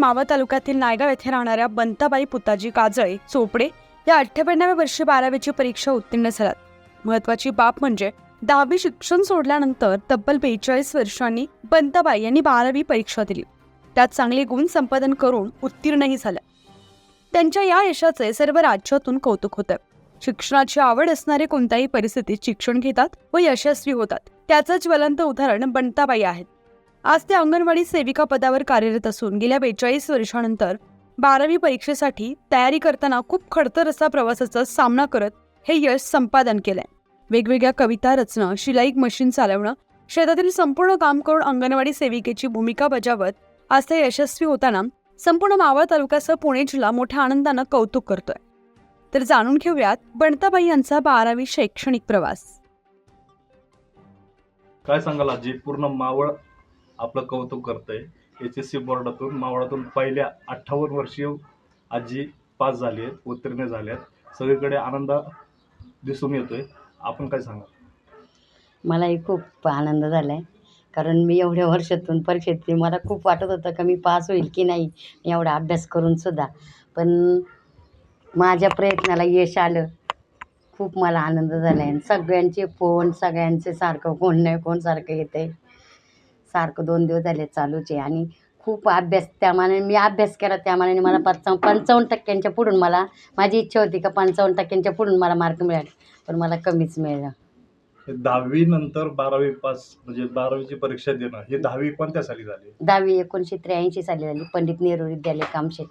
मावळ तालुक्यातील नायगाव येथे राहणाऱ्या बंताबाई पुताजी काजळे चोपडे या अठ्ठ्याण्णव्या वर्षी बारावीची परीक्षा उत्तीर्ण झाल्यात. महत्वाची बाब म्हणजे दहावी शिक्षण सोडल्यानंतर तब्बल बेचाळीस वर्षांनी बंताबाई यांनी बारावी परीक्षा दिली. त्यात चांगले गुण संपादन करून उत्तीर्णही झाल्या. त्यांच्या या यशाचे सर्व राज्यातून कौतुक होतं. शिक्षणाची आवड असणारे कोणत्याही परिस्थितीत शिक्षण घेतात व यशस्वी होतात. त्याचं ज्वलंत उदाहरण बंताबाई आहेत. आज त्या अंगणवाडी सेविका पदावर कार्यरत असून गेल्या बेचाळीस वर्षानंतर बारावी परीक्षेसाठी तयारी करताना खूप खडतर असा प्रवासाचा सामना करत हे यश संपादन केलंय. वेगवेगळ्या कविता रचणं शिलाई मशीन चालवणं शेतातील संपूर्ण काम करून अंगणवाडी सेविकेची भूमिका बजावत आज ते यशस्वी होताना संपूर्ण मावळ तालुक्यासह पुणे जिल्हा मोठ्या आनंदानं कौतुक करतोय. तर जाणून घेऊयात बणताबाई यांचा बारावी शैक्षणिक प्रवास. काय सांगाल आजी? पूर्ण मावळ आपलं कौतुक करतंय. एच एस सी बोर्डातून मावळातून पहिल्या अठ्ठावन्न वर्षीय आजी पास झाली आहेत उत्तीर्ण झाल्यात सगळीकडे आनंद दिसून येतोय. आपण काय सांगा मलाही खूप आनंद झाला आहे कारण मी एवढ्या वर्षातून परीक्षेत मला खूप वाटत होतं का मी पास होईल की नाही एवढा अभ्यास करून सुद्धा. पण माझ्या प्रयत्नाला यश आलं. खूप मला आनंद झाला आहे सगळ्यांचे फोन सगळ्यांचे सारखं कोण नाही कोण सारखं येतं आहे सारखं दोन दिवस झाले चालूच आहे. आणि खूप अभ्यास त्या मानाने मी अभ्यास केला त्या मानाने मला पंचावन्न पंचावन्न टक्क्यांच्या पुढून मला माझी इच्छा होती का पंचावन्न टक्क्यांच्या पुढून मला मार्क मिळाले पण मला कमीच मिळालं. दहावी नंतर बारावी पास म्हणजे बारावीची परीक्षा देणं हे दहावी कोणत्या साली झाली? दहावी एकोणीसशे त्र्याऐंशी साली झाली पंडित नेहरू विद्यालय कामशेत.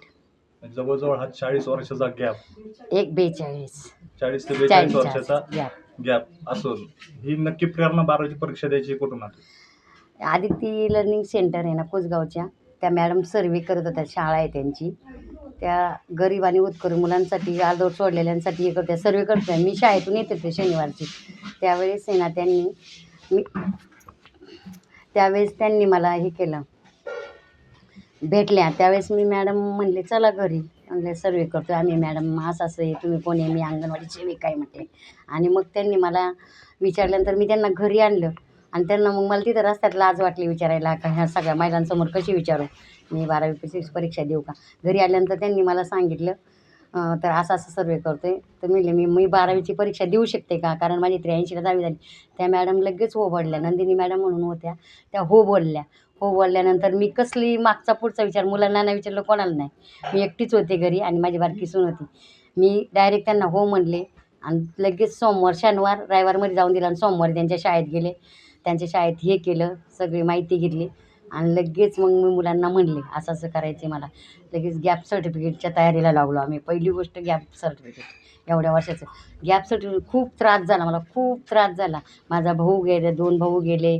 म्हणजे जवळजवळ हा चाळीस वर्षाचा गॅप एक बेचाळीस. चाळीस ते बेचाळीस चाळीस वर्षाचा गॅप गॅप असून ही नक्की प्रेरणा बारावीची परीक्षा द्यायची कुठून आली? आदिती लर्निंग सेंटर आहे ना कोसगावच्या. त्या मॅडम सर्वे करत होत्या शाळा आहे त्यांची. त्या गरीब आणि उत्कर मुलांसाठी आदोर सोडलेल्यांसाठी हे करत्या सर्वे करत्या मी शाळेतून येते होते शनिवारची. त्यावेळेस आहे ना त्यांनी मी त्यावेळेस त्यांनी मला हे केलं. भेटल्या. त्यावेळेस मी मॅडम म्हणले चला घरी. म्हणले सर्वे करतो आम्ही मॅडम असं असं आहे तुम्ही कोण आहे? मी अंगणवाडीचे मी आहे म्हटले आणि मग त्यांनी मला विचारल्यानंतर मी त्यांना घरी आणलं. आणि त्यांना मग मला तिथं रस्त्यात लाज वाटली विचारायला का ह्या सगळ्या महिलांसमोर कशी विचारू? मी बारावी परीक्षा परीक्षा देऊ का? घरी आल्यानंतर त्यांनी मला सांगितलं तर असं असं सर्वे करतो आहे तर मी म्हणले, मी मी बारावीची परीक्षा देऊ शकते का? कारण माझी त्र्याऐंशीला दहावी झाली. त्या मॅडम लगेच हो बोलल्या. नंदिनी मॅडम म्हणून होत्या. त्या हो बोलल्या. हो बोलल्यानंतर मी कसली मागचा पुढचा विचार मुलांना नाही विचारलं कोणाला नाही. मी एकटीच होते घरी आणि माझी बारकी सून होती. मी डायरेक्ट त्यांना हो म्हणले. आणि लगेच सोमवार शनिवार रविवारमध्ये जाऊन दिला आणि सोमवारी त्यांच्या शाळेत गेले. त्यांच्या शाळेत हे केलं सगळी माहिती घेतली आणि लगेच मग मी मुलांना म्हणले असं असं करायचं मला. लगेच गॅप सर्टिफिकेटच्या तयारीला लागलो आम्ही. पहिली गोष्ट गॅप सर्टिफिकेट एवढ्या वर्षाचं. गॅप सर्टिफिकेट खूप त्रास झाला मला खूप त्रास झाला. माझा भाऊ गेले दोन भाऊ गेले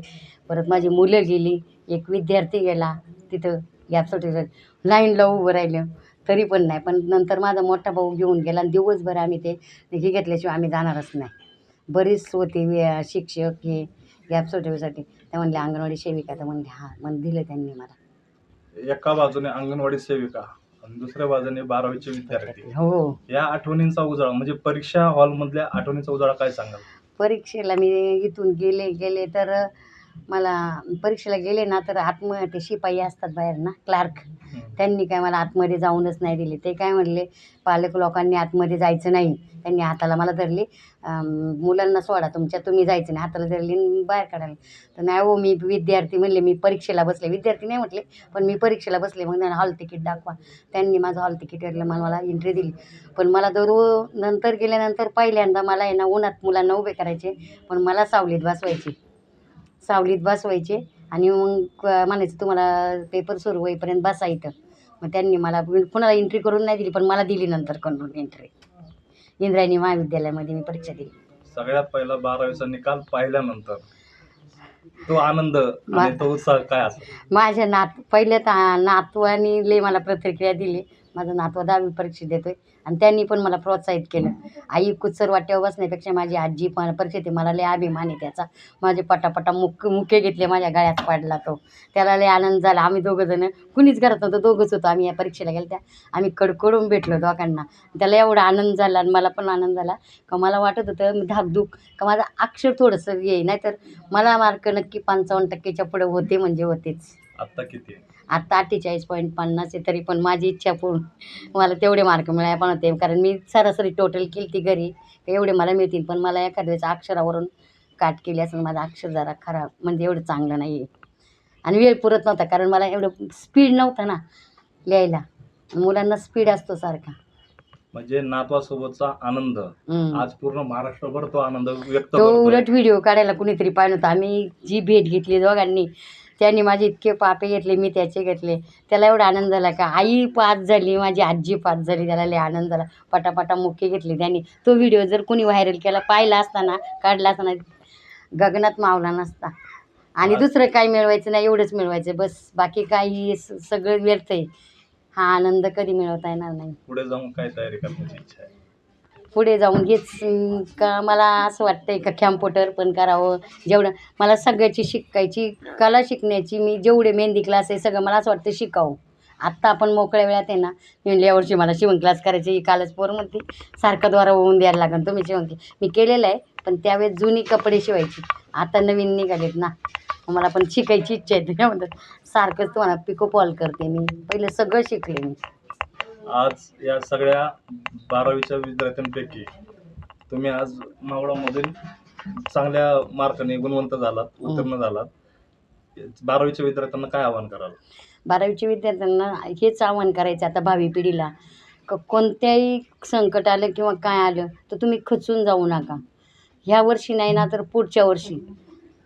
परत माझी मुलं गेली. एक विद्यार्थी गेला तिथं गॅप सर्टिफिकेट. लाईनला उभं राहिलं. तरी पण नाही. पण नंतर माझा मोठा भाऊ घेऊन गेला आणि दिवसभर आम्ही ते हे घेतल्याशिवाय आम्ही जाणारच नाही. बरीच होते वे- शिक्षक हे गॅप सर्टिफिकेटसाठी त्या म्हणले अंगणवाडी सेविका. तर म्हणले हां. मग दिलं त्यांनी मला. एका बाजूने अंगणवाडी सेविका आणि दुसऱ्या बाजूने बारावीचे विद्यार्थी. हो. या आठवणींचा उजाळा म्हणजे परीक्षा हॉलमधल्या आठवणींचा उजाळा काय सांगाल? परीक्षेला मी इथून गेले गेले तर मला परीक्षेला गेले ना तर आत्म ते शिपाई असतात बाहेर ना क्लार्क. त्यांनी काय मला आतमध्ये जाऊनच नाही दिले. ते काय म्हणले पालक लोकांनी आतमध्ये जायचं नाही. त्यांनी हाताला मला धरली. मुलांना सोडा तुमच्या तुम्ही जायचं नाही. हाताला धरली आणि बाहेर काढायला. तर नाही हो मी विद्यार्थी म्हणले मी परीक्षेला बसले. विद्यार्थी नाही म्हटले पण मी परीक्षेला बसले. मग त्यांना हॉल तिकीट दाखवा. त्यांनी माझं हॉल तिकीट वगैरे मला मला एंट्री दिली. पण मला दररोज नंतर गेल्यानंतर पहिल्यांदा मला आहे ना उन्हात मुलांना उभे करायचे. पण मला सावलीत बसवायचे. सावलीत बसवायचे आणि मग म्हणायचं तुम्हाला पेपर सुरू होईपर्यंत बसा इथं. मग त्यांनी मला कुणाला एंट्री करून नाही दिली पण मला दिली नंतर करून एंट्री इंद्रायणी महाविद्यालयामध्ये मी परीक्षा दिली. सगळ्यात पहिला बारावीचा निकाल पाहिल्यानंतर तो आनंद आणि तो उत्साह काय असेल? माझ्या नात पहिल्या ता नातवानी लय मला प्रतिक्रिया दिली. माझा नातवा दहावी परीक्षा देतोय. आणि त्यांनी पण मला प्रोत्साहित केलं. आई कुचर वाट्यावर बसण्यापेक्षा माझी आजी पण परीक्षेत आहे. मला लय अभिमान आहे त्याचा. माझे पटापटा मुक मुके घेतले माझ्या गळ्यात पाडला तो. त्याला लय आनंद झाला. आम्ही दोघं जण कुणीच घरात नव्हतं. दोघंच होतो. आम्ही या परीक्षेला गेलो त्या आम्ही कडकडून भेटलो दोघांना. त्याला एवढा आनंद झाला आणि मला पण आनंद झाला. का मला वाटत होतं मी धाकधूक का माझं अक्षर थोडंसं येई नाहीतर मला मार्क नक्की पंचावन्न टक्केच्या पुढे होते म्हणजे होतेच. आत्ता किती आहे? आत्ता अठ्ठेचाळीस पॉईंट पन्नास आहे तरी पण माझी इच्छा पूर्ण. मला तेवढे मार्क मिळाले पण होते कारण मी सरासरी टोटल केली ती घरी. एवढे मला मिळतील पण मला एखाद्या वेळेस अक्षरावरून काट केली असेल माझं अक्षर जरा खराब म्हणजे एवढं चांगलं नाही आहे आणि वेळ पुरत नव्हता कारण मला एवढं स्पीड नव्हता ना लिहायला. मुलांना स्पीड असतो सारखा. म्हणजे नातवासोबतचा आनंद. आज पूर्ण महाराष्ट्रभर तो आनंद व्यक्त तो. उलट व्हिडिओ काढायला कुणीतरी पाहिलं होतं. आम्ही जी भेट घेतली दोघांनी त्यांनी माझे इतके पापे घेतले मी त्याचे घेतले. त्याला एवढा आनंद झाला का? आई पाच झाली माझी आजी पाच झाली त्याला लय आनंद झाला. पटापटा मुक्के घेतले त्यांनी. तो व्हिडिओ जर कोणी व्हायरल केला पाहिला असताना काढला असताना गगनात मावला नसता. आणि दुसरं काही मिळवायचं नाही एवढंच मिळवायचं. बस बाकी काही स- सगळं व्यर्थ आहे. हा आनंद कधी मिळवता येणार नाही. पुढे जाऊन काय तयारी करण्याची इच्छा आहे? पुढे जाऊन हेच का मला असं वाटतं आहे का कॅम्प्युटर पण करावं जेवढं मला सगळ्याची शिकायची कला शिकण्याची मी जेवढे मेहंदी क्लास आहे सगळं मला असं वाटतं शिकावं. आत्ता आपण मोकळ्या वेळात आहे ना मी म्हणले यावर्षी मला शिवण क्लास करायची ही कालच पोर म्हणते सारखं द्वारा होऊन द्यायला लागेल तुम्ही शिवण मी केलेलं आहे पण त्यावेळेस जुनी कपडे शिवायची. आता नवीन निघालेत ना मला पण शिकायची इच्छा आहे त्याच्यामध्ये सारखंच तुम्हाला पिको पॉल करते मी पहिलं सगळं शिकले मी. आज या सगळ्या बारावीच्या विद्यार्थ्यांपैकी तुम्ही आज मावळामधून चांगल्या मार्काने गुणवंत झालात उत्तीर्ण झालात. बारावीच्या विद्यार्थ्यांना काय आवाहन कराल? बारावीच्या विद्यार्थ्यांना हेच आव्हान करायचं आता भावी पिढीला. क कोणत्याही संकट आलं किंवा काय आलं तर तुम्ही खचून जाऊ नका. ह्या वर्षी नाही ना तर पुढच्या वर्षी.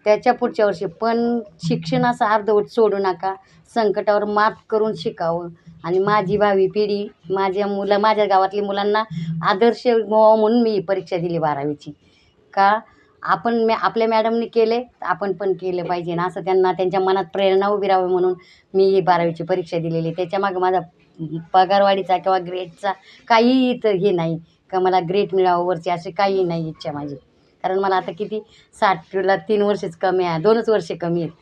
त्याच्या पुढच्या वर्षी. पण शिक्षणाचं अर्धवट सोडू नका. संकटावर मात करून शिकावं. आणि माझी भावी पिढी माझ्या मुलं माझ्या गावातली मुलांना आदर्श व्हावं म्हणून मी परीक्षा दिली बारावीची. का आपण मॅ आपल्या मॅडमनी केले तर आपण पण केलं पाहिजे. ना असं त्यांना त्यांच्या मनात प्रेरणा उभी राहावी म्हणून मी ही बारावीची परीक्षा दिलेली. त्याच्यामागं माझा पगारवाढीचा किंवा ग्रेडचा काहीही तर हे नाही. का मला ग्रेड मिळावं वरची अशी काही नाही इच्छा माझी. कारण मला आता किती साठला तीन वर्षच कमी आहे. दोनच वर्षे कमी आहेत.